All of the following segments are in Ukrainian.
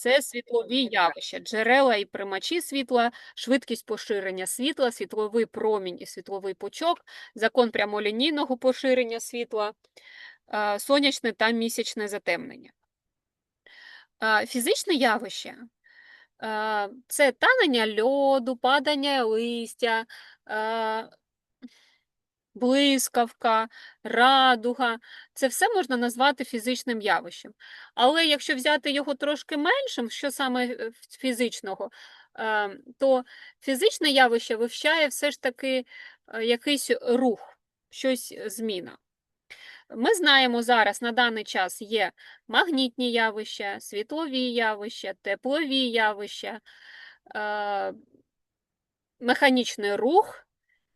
Це світлові явища, джерела і примачі світла, швидкість поширення світла, світловий промінь і світловий пучок, закон прямолінійного поширення світла, сонячне та місячне затемнення. Фізичне явище це танення льоду, падання листя, блискавка, радуга. Це все можна назвати фізичним явищем. Але якщо взяти його трошки меншим, що саме е, фізичного, е, то фізичне явище вивчає все ж таки е, якийсь рух, щось зміна. Ми знаємо зараз на даний час є магнітні явища, світлові явища, теплові явища, механічний рух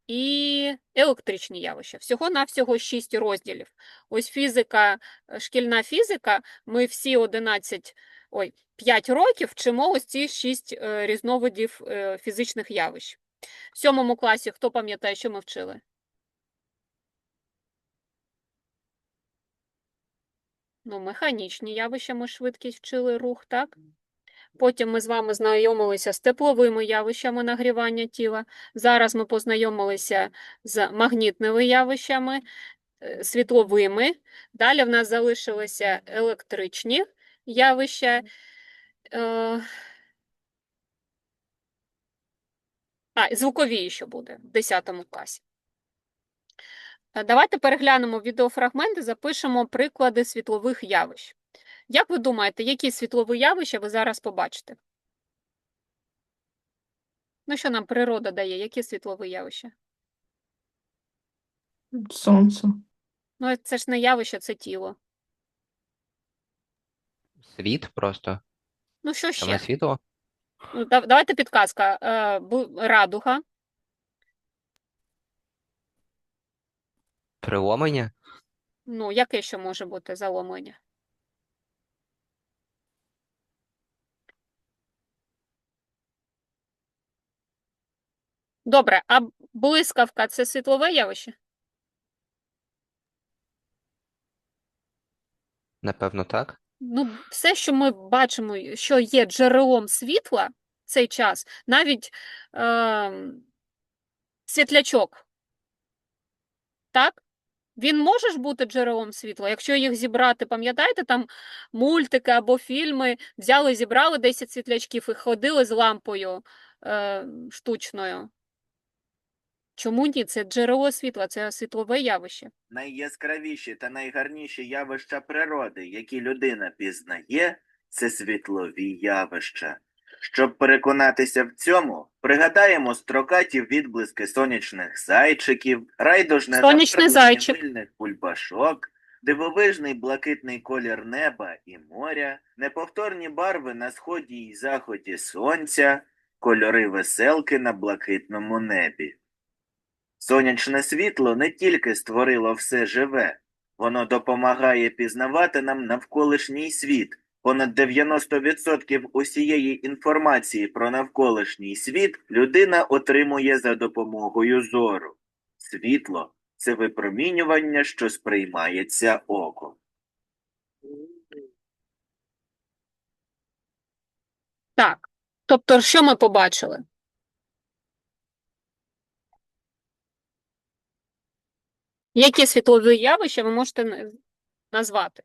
і електричні явища. Всього-навсього 6 розділів. Ось фізика, е, шкільна фізика, ми всі 11, ой, 5 років вчимо ось ці 6 різновидів е, фізичних явищ. В сьомому класі хто пам'ятає, що ми вчили? Ну, механічні явища ми швидкість вчили рух, так? Потім ми з вами знайомилися з тепловими явищами нагрівання тіла. Зараз ми познайомилися з магнітними явищами, е, світловими. Далі в нас залишилися електричні явища. Е, А, і звукові ще буде в 10 класі. Е, Давайте переглянемо відеофрагменти, запишемо приклади світлових явищ. Як ви думаєте, які світлові явища ви зараз побачите? Ну, що нам природа дає? Які світлові явища? Сонце. Ну, це ж не явище, це тіло. Світ просто. Ну, що Саме ще? світло. Ну, да- давайте підказка. Е, бу- Радуга, Приломлення. ну, яке ще може бути заломлення? Добре, а блискавка це світлове явище? Напевно, так. Ну, все, що ми бачимо, що є джерелом світла в цей час, навіть е, світлячок, так? Він може ж бути джерелом світла, якщо їх зібрати, пам'ятаєте, там мультики або фільми, взяли, зібрали 10 світлячків і ходили з лампою е, штучною. Чому ні? Це джерело світла, це світлове явище. Найяскравіші та найгарніші явища природи, які людина пізнає, це світлові явища. Щоб переконатися в цьому, пригадаємо строкаті відблиски сонячних зайчиків, райдужне Сонячний зайчик. мильних бульбашок, дивовижний блакитний колір неба і моря, неповторні барви на сході й заході сонця, кольори веселки на блакитному небі. Сонячне світло не тільки створило все живе, воно допомагає пізнавати нам навколишній світ. Понад 90% усієї інформації про навколишній світ людина отримує за допомогою зору. Світло це випромінювання, що сприймається оком. Так. Тобто, що ми побачили? Які світлові явища ви можете назвати?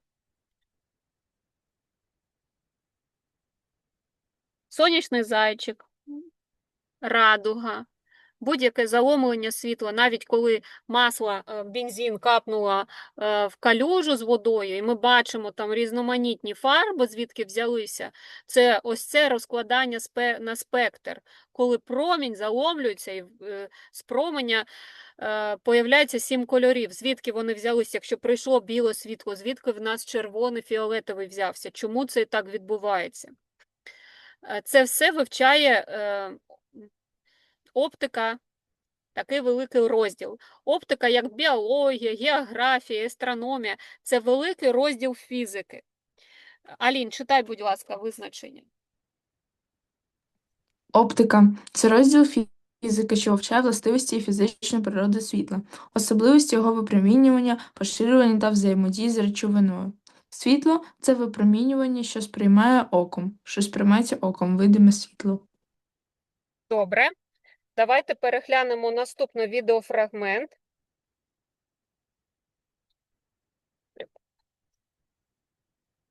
Сонячний зайчик, радуга, будь-яке заломлення світла, навіть коли масло, е, бензин капнуло е, в калюжу з водою, і ми бачимо там різноманітні фарби, звідки взялися, це ось це розкладання на спектр, коли промінь заломлюється і е, з променя появляється сім кольорів. Звідки вони взялися? Якщо прийшло біле світло, звідки в нас червоний фіолетовий взявся? Чому це так відбувається? Це все вивчає оптика, такий великий розділ. Оптика як біологія, географія, астрономія це великий розділ фізики. Алін, читай, будь ласка, визначення. Оптика це розділ фі- фізики, що вивчає властивості і фізичної природи світла, особливості його випромінювання, поширювання та взаємодії з речовиною. Світло це випромінювання, що сприймає оком, що сприймається оком, видиме світло. Добре. Давайте переглянемо наступний відеофрагмент.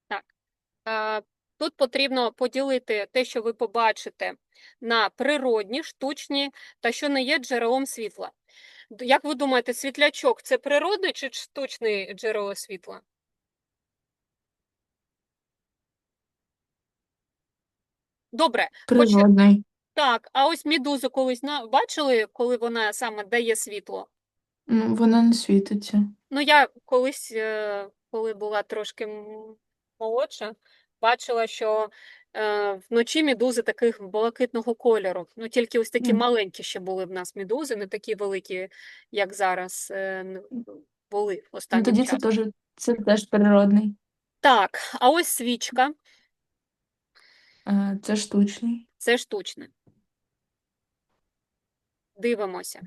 Так. Тут потрібно поділити те, що ви побачите, на природні, штучні та що не є джерелом світла. Як ви думаєте, світлячок це природне чи штучне джерело світла? Добре, Природний. Так, а ось медузу колись на- бачили, коли вона саме дає світло? Ну, вона не світиться. Ну, я колись, е, коли була трошки молодша, бачила, що е, вночі медузи таких блакитного кольору. Ну, тільки ось такі Мгм. маленькі ще були в нас медузи, не такі великі, як зараз е, були Ну, останнім тоді це часом. теж, це теж природний. Так, а ось свічка Це штучний. це штучне. Дивимося.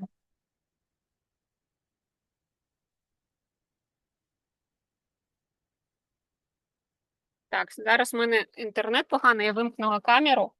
Так, зараз в мене інтернет поганий, я вимкнула камеру.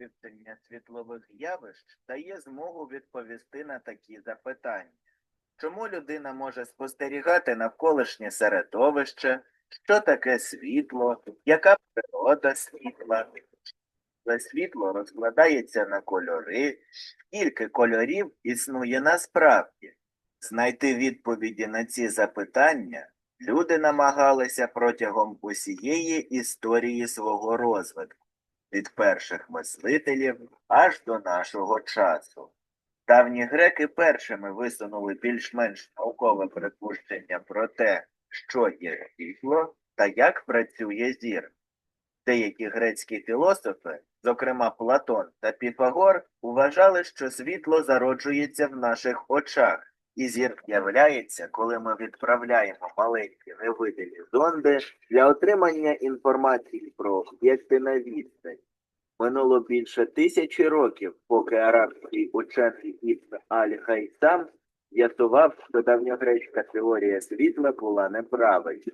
Вивчення світлових явищ дає змогу відповісти на такі запитання. Чому людина може спостерігати навколишнє середовище? Що таке світло? Яка природа світла? Світло розкладається на кольори. Скільки кольорів існує насправді? Знайти відповіді на ці запитання люди намагалися протягом усієї історії свого розвитку від перших мислителів аж до нашого часу. Давні греки першими висунули більш-менш наукове припущення про те, що є світло та як працює зір. Деякі грецькі філософи, зокрема Платон та Піфагор, вважали, що світло зароджується в наших очах, і зір з'являється, коли ми відправляємо маленькі невидимі зонди для отримання інформації про об'єкти на відстані. Минуло більше тисячі років, поки арабський учений Ібн Аль-Хайсам з'ясував, що давньогрецька теорія світла була неправильна.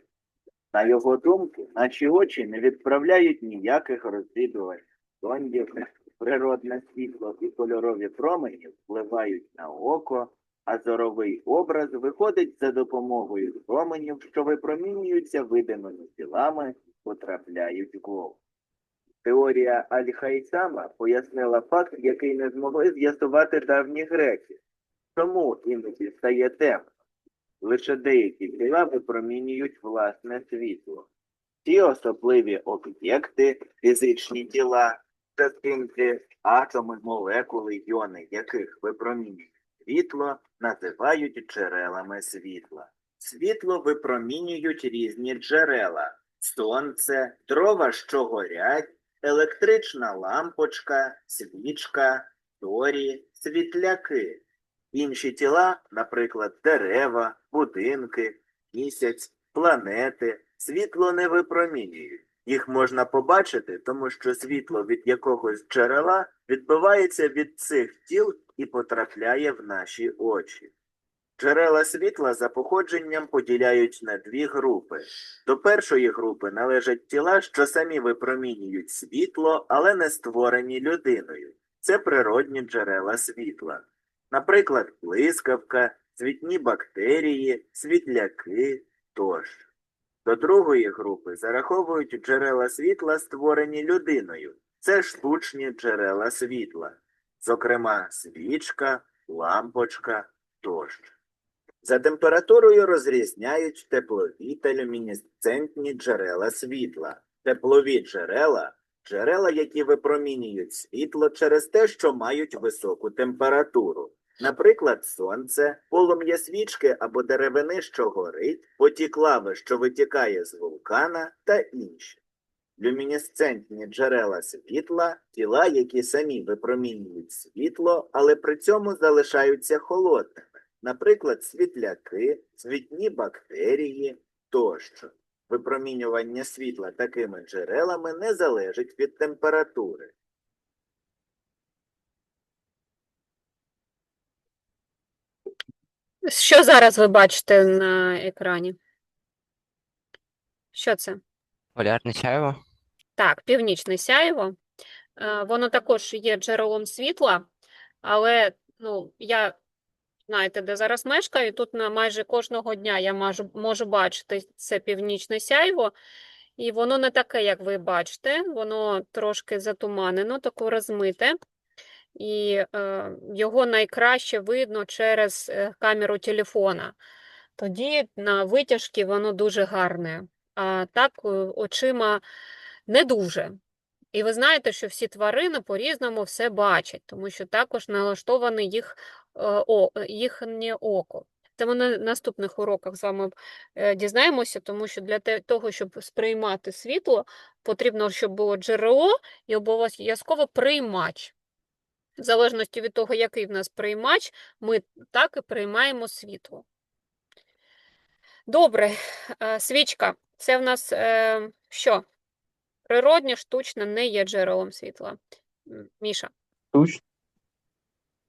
На його думку, наші очі не відправляють ніяких розвідувань зондів, природне світло і кольорові промені впливають на око, а зоровий образ виходить за допомогою променів, що випромінюються видимими тілами, потрапляють в голову. Теорія Аль-Хайсама пояснила факт, який не змогли з'ясувати давні греки. Чому іноді стає темно? Лише деякі тіла випромінюють власне світло. Ці особливі об'єкти, фізичні тіла, частинки, атоми, молекули, йони, яких випромінюють світло, називають джерелами світла. Світло випромінюють різні джерела сонце, дрова, що горять, електрична лампочка, свічка, торі, світляки. Інші тіла, наприклад, дерева, будинки, місяць, планети, світло не випромінюють. Їх можна побачити, тому що світло від якогось джерела відбивається від цих тіл і потрапляє в наші очі. Джерела світла за походженням поділяють на дві групи. До першої групи належать тіла, що самі випромінюють світло, але не створені людиною. Це природні джерела світла. Наприклад, блискавка, цвітні бактерії, світляки тощо. До другої групи зараховують джерела світла, створені людиною. Це штучні джерела світла, зокрема свічка, лампочка тощо. За температурою розрізняють теплові та люмінесцентні джерела світла. Теплові джерела джерела, які випромінюють світло через те, що мають високу температуру. Наприклад, сонце, полум'я свічки або деревини, що горить, потік лави, що витікає з вулкана та інші. Люмінесцентні джерела світла тіла, які самі випромінюють світло, але при цьому залишаються холодними, наприклад, світляки, цвітні бактерії тощо. Випромінювання світла такими джерелами не залежить від температури. Що зараз ви бачите на екрані? Що це? Полярне сяйво? Так, північне сяйво. Е, Воно також є джерелом світла, але ну, я, знаєте, де зараз мешкаю, тут на майже кожного дня я можу, можу бачити це північне сяйво, і воно не таке, як ви бачите, воно трошки затуманено, таке розмите, і е, його найкраще видно через е, камеру телефона. Тоді на витяжки воно дуже гарне, а так е, очима не дуже. І ви знаєте, що всі тварини по-різному все бачать, тому що також налаштоване їх, е, о, їхнє око. Це ми на наступних уроках з вами е, дізнаємося, тому що для того, щоб сприймати світло, потрібно, щоб було джерело і обов'язково приймач. В залежності від того, який в нас приймач, ми так і приймаємо світло. Добре, е, свічка. Це в нас що? Природнє, штучне не є джерелом світла. Міша, Туч.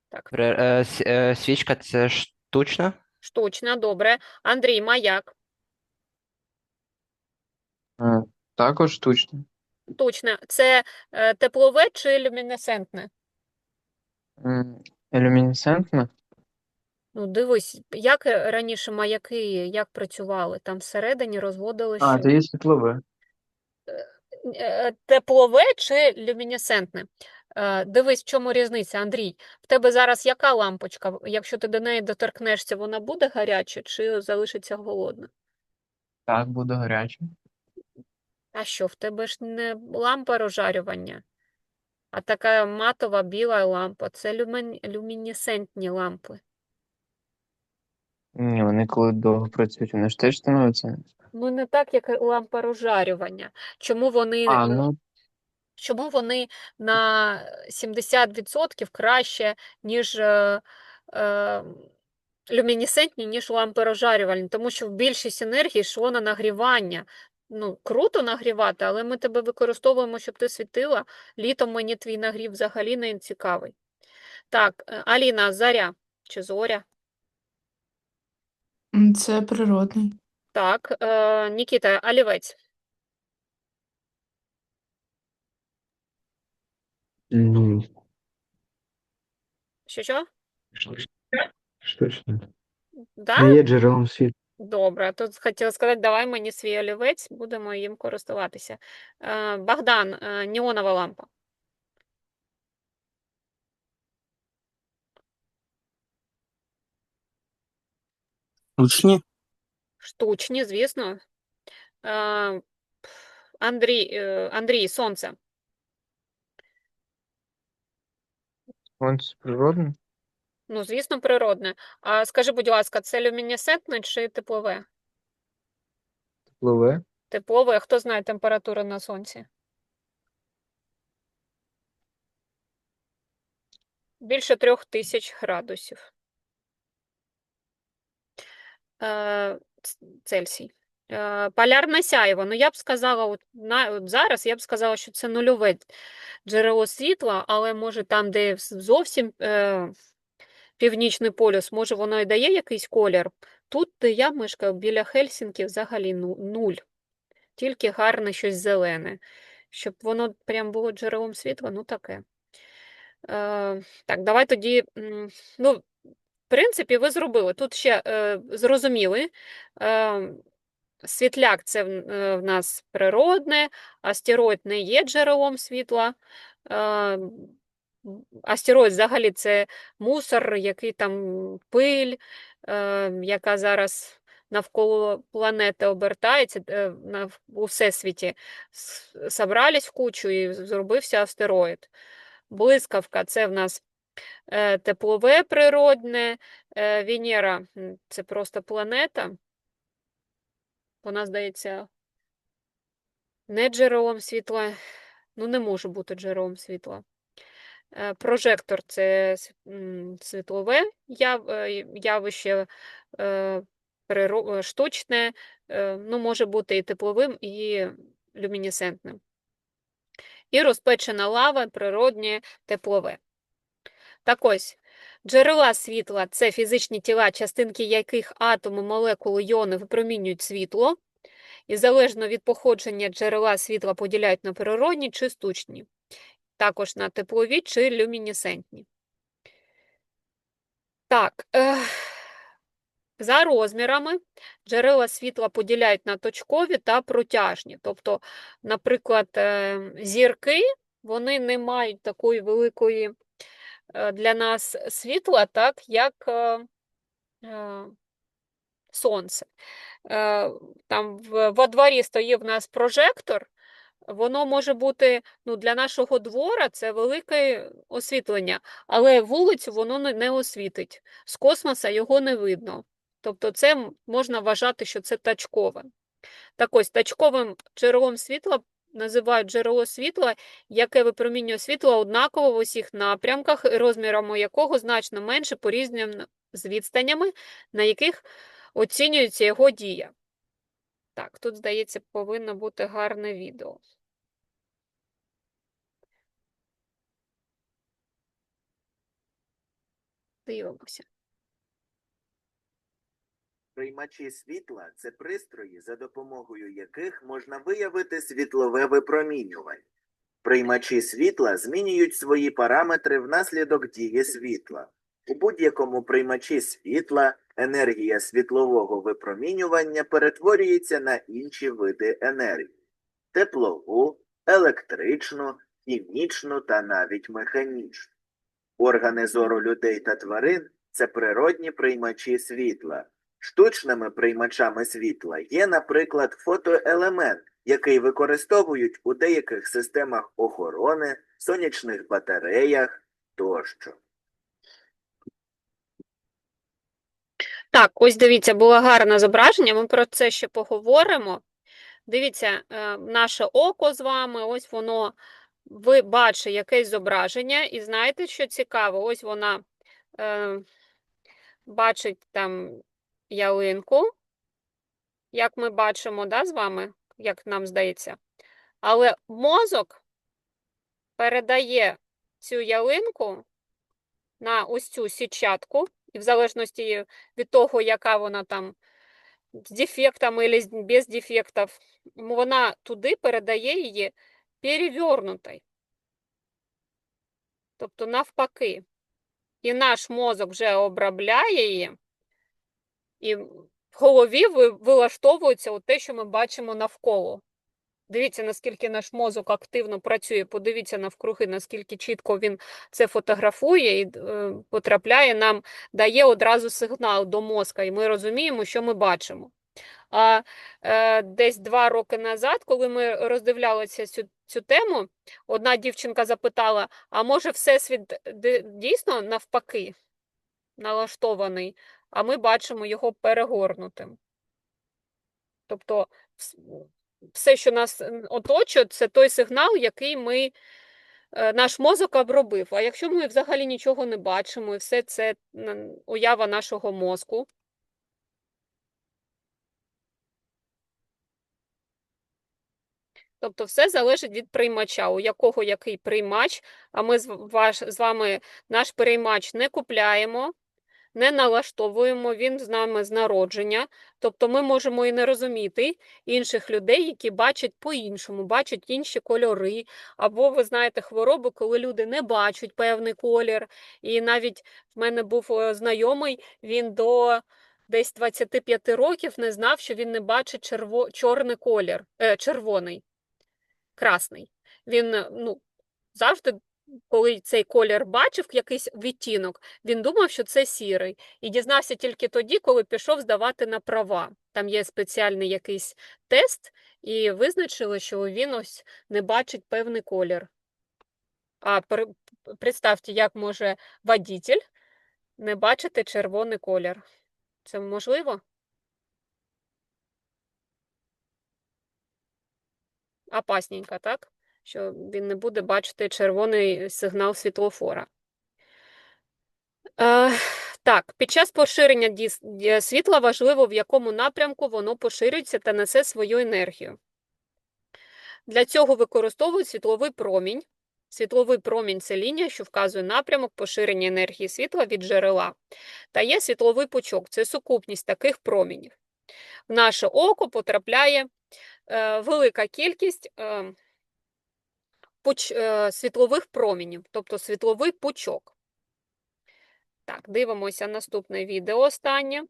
так, е, е, Свічка це штучна? штучне, добре. Андрій, маяк, Е, Також штучно. штучне. Це е, теплове чи люмінесцентне? Люмінесцентне. Ну, дивись, як раніше маяки, як працювали? Там всередині розводили А, що? це є світлове. Е, Теплове чи люмінесцентне? Е, Дивись, в чому різниця, Андрій. В тебе зараз яка лампочка? Якщо ти до неї доторкнешся, вона буде гаряча чи залишиться голодна? Так, буде гаряче. А що, в тебе ж не лампа розжарювання, а така матова біла лампа. Це люмен... люмінесцентні лампи. Ні, вони коли довго працюють, вони ж теж становляться. Ну, не так, як лампа розжарювання. Чому вони, А, е, ну чому вони на 70% краще, ніж е, е, люмінесцентні, ніж лампи розжарювальні? Тому що в більшість енергії йшло на нагрівання. Ну, круто нагрівати, але ми тебе використовуємо, щоб ти світила. Літом мені твій нагрів взагалі не цікавий. Так, е, Аліна, заря чи зоря? Це природний. Так, е, Нікіта, олівець. Ні, Що що? штучно. Да? Не є джерелом світла. Добре, тут хотіла сказати, давай мені свій олівець, будемо їм користуватися. Е, Богдан, е, неонова лампа. Учні? Штучні, звісно. Е, Андрій, е, Андрій, сонце. сонце природне. Ну, звісно, природне. А скажи, будь ласка, це люмінесцентне чи теплове? Теплове. Теплове, хто знає температуру на сонці? Більше трьох тисяч градусів. Цельсій. Е, Полярне сяйво. Ну, я б сказала, от, на, от зараз я б сказала, що це нульове джерело світла, але може там, де зовсім е, північний полюс, може воно і дає якийсь колір. Тут, де я мешкаю, біля Хельсінки, взагалі ну, нуль. Тільки гарне щось зелене. Щоб воно прям було джерелом світла, ну таке. Е, так, давай тоді. Ну, принципі, ви зробили. Тут ще е, зрозуміли. Е, світляк це в, нас природне, астероїд не є джерелом світла. Е, астероїд взагалі це мусор, який там пиль, е, яка зараз навколо планети обертається е, у всесвіті. Собрались в кучу і зробився астероїд. Блискавка це в нас теплове природне, е, Венера це просто планета. Вона, здається, не джерелом світла, ну не може бути джерелом світла. Е, Прожектор це світлове е, явище, е, е, штучне, е, ну, може бути і тепловим, і люмінесцентним. І розпечена лава природнє теплове. Так ось, джерела світла це фізичні тіла, частинки яких атоми, молекули, іони випромінюють світло, і залежно від походження джерела світла поділяють на природні чи штучні, також на теплові чи люмінесцентні. Так, ех, за розмірами джерела світла поділяють на точкові та протяжні. Тобто, наприклад, е, зірки вони не мають такої великої е, для нас світла, так, як е, е, сонце. Там во дворі стоїть в нас прожектор, воно може бути ну, для нашого двора це велике освітлення, але вулицю воно не освітить. З космоса його не видно. Тобто це можна вважати, що це тачкове. Так ось, тачковим джерелом світла називають джерело світла, яке випромінює світло однаково в усіх напрямках, і розмірами якого значно менше порівняно з відстанями, на яких оцінюється його дія. Так, тут, здається, повинно бути гарне відео. Дивимося. Приймачі світла це пристрої, за допомогою яких можна виявити світлове випромінювання. Приймачі світла змінюють свої параметри внаслідок дії світла. У будь-якому приймачі світла енергія світлового випромінювання перетворюється на інші види енергії теплову, електричну, хімічну та навіть механічну. Органи зору людей та тварин це природні приймачі світла. Штучними приймачами світла є, наприклад, фотоелемент, який використовують у деяких системах охорони, сонячних батареях тощо. Так, ось дивіться, було гарне зображення, ми про це ще поговоримо. Дивіться, е, наше око з вами, ось воно, ви бачите якесь зображення, і знаєте, що цікаво? Ось вона е, бачить там ялинку, як ми бачимо, да, з вами, як нам здається. Але мозок передає цю ялинку на ось цю сітчатку, і в залежності від того, яка вона там з дефектами або без дефектів, вона туди передає її перевернутою. Тобто навпаки. І наш мозок вже обробляє її, і в голові вилаштовується те, що ми бачимо навколо. Дивіться, наскільки наш мозок активно працює. Подивіться навкруги, наскільки чітко він це фотографує і е, потрапляє нам, дає одразу сигнал до мозка, і ми розуміємо, що ми бачимо. А е, десь два роки назад, коли ми роздивлялися цю, цю тему, одна дівчинка запитала: а може, Всесвіт дійсно навпаки налаштований, а ми бачимо його перегорнутим. Тобто, все, що нас оточує, це той сигнал, який ми, е, наш мозок обробив. А якщо ми взагалі нічого не бачимо, і все це уява нашого мозку, Тобто все залежить від приймача, у якого який приймач, а ми з вами наш приймач не купляємо, не налаштовуємо, він з нами з народження. Тобто ми можемо і не розуміти інших людей, які бачать по-іншому, бачать інші кольори. Або, ви знаєте, хвороби, коли люди не бачать певний колір. І навіть в мене був е, знайомий, він до десь 25 років не знав, що він не бачить черво... чорний колір, е, червоний красний. Він е, ну, завжди, коли цей колір бачив якийсь відтінок, він думав, що це сірий. І дізнався тільки тоді, коли пішов здавати на права. Там є спеціальний якийсь тест, і визначили, що він ось не бачить певний колір. А при- представте, як може водитель не бачити червоний колір. Це можливо? опасненько, так? Що він не буде бачити червоний сигнал світлофора. Е, так, під час поширення світла важливо, в якому напрямку воно поширюється та несе свою енергію. Для цього використовують світловий промінь. Світловий промінь це лінія, що вказує напрямок поширення енергії світла від джерела. Та є світловий пучок це сукупність таких промінів. В наше око потрапляє е, велика кількість е, пуч, е, світлових промінів, тобто світловий пучок. Так, дивимося наступне відео останнє.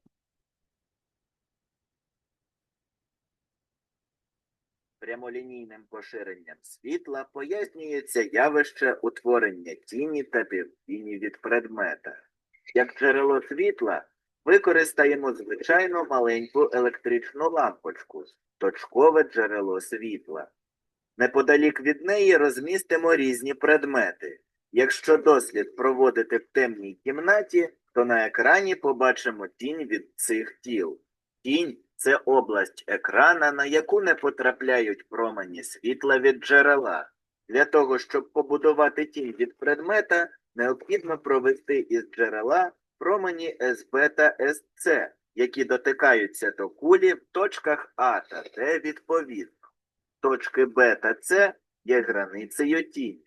Прямолінійним поширенням світла пояснюється явище утворення тіні та півтіні від предмета. Як джерело світла використаємо звичайну маленьку електричну лампочку, точкове джерело світла. Неподалік від неї розмістимо різні предмети. Якщо дослід проводити в темній кімнаті, то на екрані побачимо тінь від цих тіл. Тінь це область екрана, на яку не потрапляють промені світла від джерела. Для того, щоб побудувати тінь від предмета, необхідно провести із джерела промені СБ та СЦ, які дотикаються до кулі в точках А та Д відповідно. Точки Б та С є границею тіні.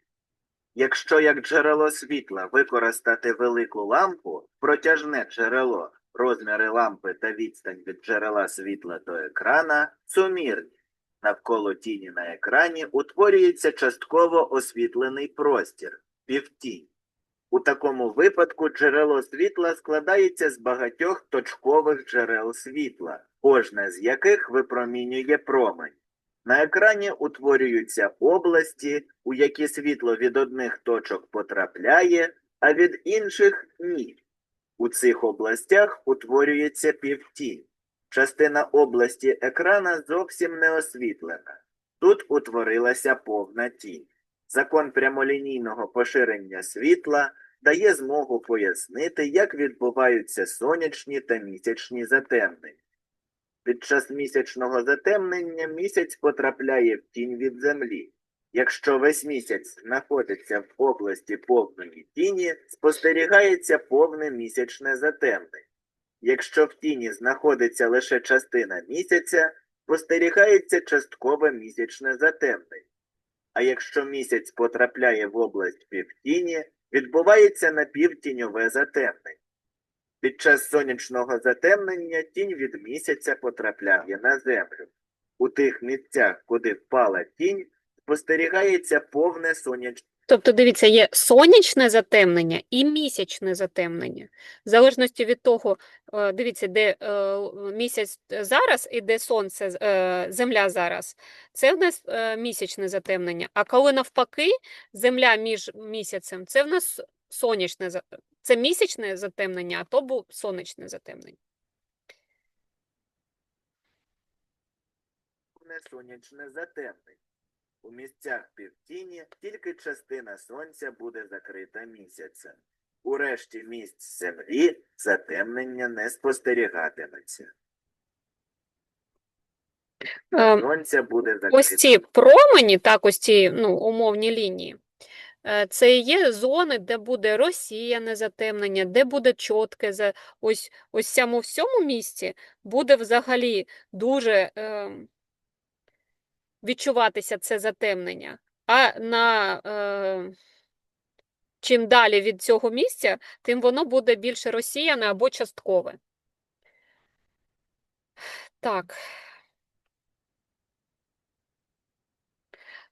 Якщо як джерело світла використати велику лампу, протяжне джерело, розміри лампи та відстань від джерела світла до екрана сумірні. Навколо тіні на екрані утворюється частково освітлений простір півтінь. У такому випадку джерело світла складається з багатьох точкових джерел світла, кожне з яких випромінює промень. На екрані утворюються області, у які світло від одних точок потрапляє, а від інших ні. У цих областях утворюється півтінь. Частина області екрана зовсім не освітлена. Тут утворилася повна тінь. Закон прямолінійного поширення світла дає змогу пояснити, як відбуваються сонячні та місячні затемнення. Під час місячного затемнення місяць потрапляє в тінь від землі. Якщо весь місяць знаходиться в області повної тіні, спостерігається повне місячне затемнення. Якщо в тіні знаходиться лише частина місяця, спостерігається часткове місячне затемнення. А якщо місяць потрапляє в область півтіні, відбувається напівтіньове затемнення. Під час сонячного затемнення тінь від місяця потрапляє на землю. У тих місцях, куди впала тінь, спостерігається повне сонячне Тобто, дивіться, є сонячне затемнення і місячне затемнення. В залежності від того, е, дивіться, де е, місяць зараз і де сонце, е, земля зараз, це в нас місячне затемнення. А коли навпаки, земля між місяцем, це в нас сонячне це місячне затемнення, а то був сонячне затемнення. сонячне затемнення. У місцях півтіні тільки частина сонця буде закрита місяцем. У решті місць землі затемнення не спостерігатиметься. Е, Сонця буде закрите. Ось ці промені, так, ось ці ну, умовні лінії, це є зони, де буде розсіяне затемнення, де буде чітке. Ось, ось цьому всьому місці буде взагалі дуже е, відчуватися це затемнення. А на, е, чим далі від цього місця, тим воно буде більше розсіяне або часткове. Так.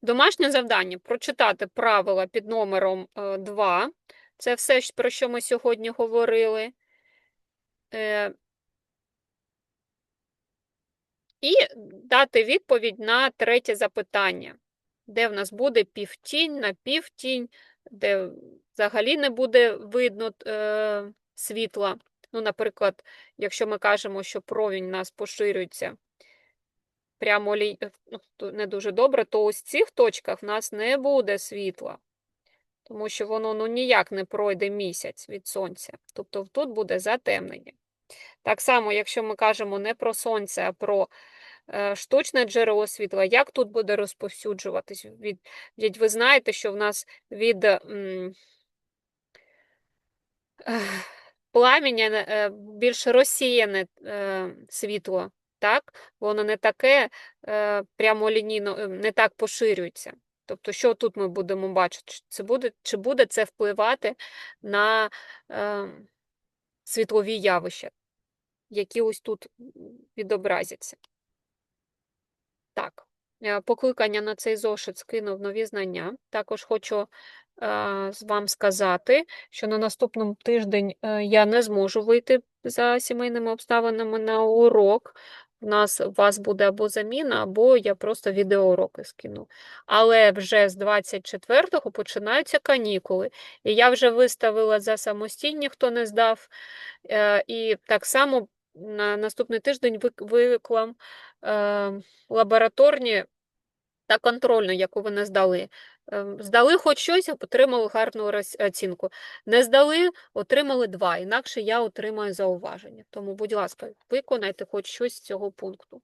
Домашнє завдання прочитати правила під номером 2. Це все, про що ми сьогодні говорили. Е, І дати відповідь на третє запитання, де в нас буде півтінь на півтінь, де взагалі не буде видно е, світла. Ну, наприклад, якщо ми кажемо, що провінь у нас поширюється прямо е, ну, не дуже добре, то ось в цих точках в нас не буде світла, тому що воно ну, ніяк не пройде місяць від сонця. Тобто тут буде затемнення. Так само, якщо ми кажемо не про сонце, а про е, штучне джерело світла, як тут буде розповсюджуватись? Від, від, ви знаєте, що в нас від м, пламіння е, більш розсіяне світло, так? Воно не таке е, прямолінійно, е, не так поширюється. Тобто, що тут ми будемо бачити? Чи Це буде, чи буде це впливати на е, світлові явища, які ось тут відобразяться? Так, е, покликання на цей зошит скинув нові знання. Також хочу е, вам сказати, що на наступному тиждень я не зможу вийти за сімейними обставинами на урок. У нас у вас буде або заміна, або я просто відеоуроки скину. Але вже з 24-го починаються канікули. І я вже виставила за самостійні, хто не здав. Е, І так само на наступний тиждень вик- виклам е, лабораторні та контрольну, яку ви не здали. Ем, Здали хоч щось, отримали гарну оцінку. Не здали, отримали два, інакше я отримаю зауваження. Тому, будь ласка, виконайте хоч щось з цього пункту.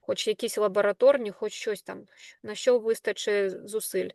Хоч якісь лабораторні, хоч щось там, на що вистачить зусиль.